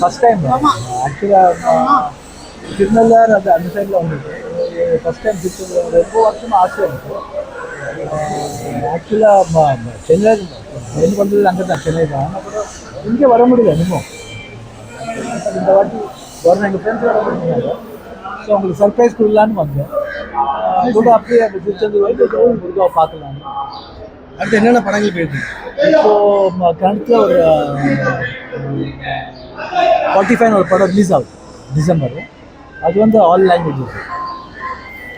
First time ஆக்சுவலாக திருநள்ளார் அது அந்த சைடில் வந்துருக்கு ஃபஸ்ட் டைம் திருச்செந்தூர் ரொம்ப வருஷம் ஆசை எனக்கு. ஆக்சுவலாக சென்னை ட்ரெயின் வந்தது அங்கே தான் சென்னை தான். இங்கே வர முடியல இன்னும். இந்த வாட்டி வரணும் எங்கள் ஃப்ரெண்ட்ஸ் வர முடியுங்க ஸோ உங்களுக்கு சர்ப்ரைஸ் கொடுக்கலான்னு வந்தேன். கூட அப்படியே திருச்செந்தூர் வந்து முருகாவை பார்க்கலாம் அடுத்து என்னென்ன படங்கள் போயிருக்கு? இப்போ கணக்கில் ஒரு ஃபார்ட்டி ஃபைவ் ஒரு படம் ரிலீஸ் ஆகுது டிசம்பர். அது வந்து ஆல் லாங்குவேஜஸ்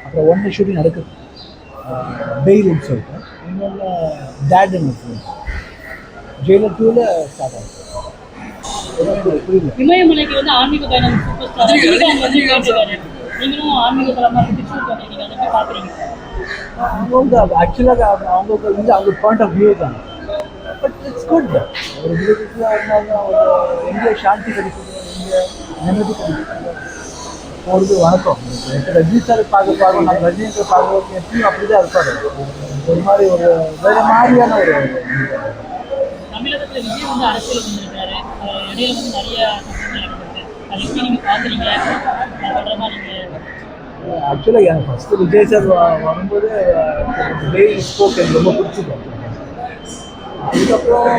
அப்புறம் ஒன்று ஷூட்டிங் நடக்குது. பெயில்னு சொல்லிட்டு. இன்னொன்று டேடுன்னு ஃபிலிம் ஜெயிலர் டூவில் ஸ்டார்ட் ஆகுது எனக்கு புரியல இமயமலைக்கு வந்து ஆன்மீக பயணம் சூப்பர் ஸ்டார். நீங்களும் ஆன்மீக தலமா திருச்சூர் வந்திருக்கீங்க அதை போய் பார்க்குறீங்க அவங்க ஆக்சுவலாக அவங்களுக்கு வந்து அவங்க பாயிண்ட் ஆஃப் வியூ தான். பட் இட்ஸ் குட் ஒரு வில்லேஜஸில் இருந்தாலும் ஒரு எங்கே சாந்தி கிடைக்குது எங்கே நிம்மதி கிடைக்குது போகிறது வணக்கம். எனக்கு ரஜினி சார் பார்க்க பார்க்க நான் ரஜினி சார் பார்க்க எப்பயும் அப்படி தான் இருப்பார். ஒரு மாதிரி ஒரு வேறு மாதிரியான ஒரு தமிழகத்துல விஜய் வந்து அரசியல் வந்திருக்காரு. அஹ் இடையில வந்து நிறைய ஆக்சுவலாக எனக்கு ஃபஸ்ட்டு விஜய் சார் வரும்போது uh, டெய்லி ஸ்போக் எனக்கு ரொம்ப பிடிச்சிது அதுக்கப்புறம்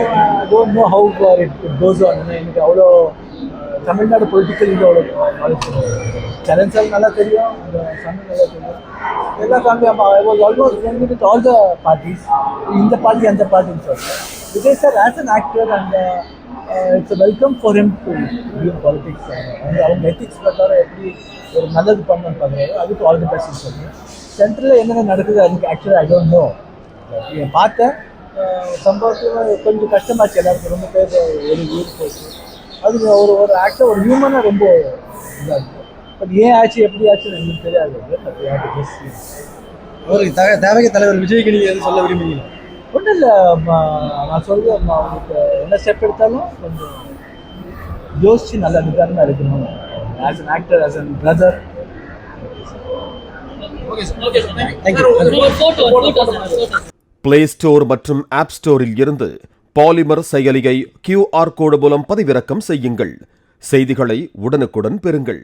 don't know how it goes on எனக்கு அவ்வளோ uh, தமிழ்நாடு பொலிட்டிக்கல் இது அவ்வளோ நாலேஜ் சரண் சார் நல்லா தெரியும் இந்த சன்னு நல்லா தெரியும். எல்லா family almost friend with all the parties இந்த பார்ட்டி அந்த பார்ட்டின்னு சொல்லுவேன் Vijay sir as an actor அந்த it's welcome for him to to politics வந்து அவங்க எத்திக்ஸ் பிரகாரம் எப்படி ஒரு நல்லது பண்ணணும் பார்க்குறாரு அதுக்கு ஆல் தி பெஸ்ட் சொல்லுங்கள் சென்ட்ரலில் என்னென்ன நடக்குது அதுக்கு ஆக்சுவலாக ஐ டோன்ட் நோ பார்த்தேன். Uh, சம்பவத்தில் கொஞ்சம் கஷ்டமாச்சு எல்லாருக்கும். ரொம்ப பேர் ஒரு ஊர் போச்சு அது ஒரு ஒரு ஆக்டர் ஒரு ஹியூமனாக ரொம்ப இதாக இருக்குது பட் ஏன் ஆச்சு எப்படி ஆச்சுன்னு எங்களுக்கு தெரியாது. பட் அவருக்கு தேவைக்கு தலைவர் விஜய்க்கு நீங்கள் எதுவும் சொல்ல விரும்புகிறீங்க ஒன்றும் இல்லை நான் சொல்லுவேன் அவங்களுக்கு என்ன ஸ்டெப் எடுத்தாலும் கொஞ்சம் யோசிச்சு நல்லா நிதானமாக எடுக்கணும் as an actor as an brother play store மற்றும் ஆப் ஸ்டோரில் இருந்து பாலிமர் செயலியை கியூஆர் கோடு மூலம் பதிவிறக்கம் செய்யுங்கள். செய்திகளை உடனுக்குடன் பெறுங்கள்.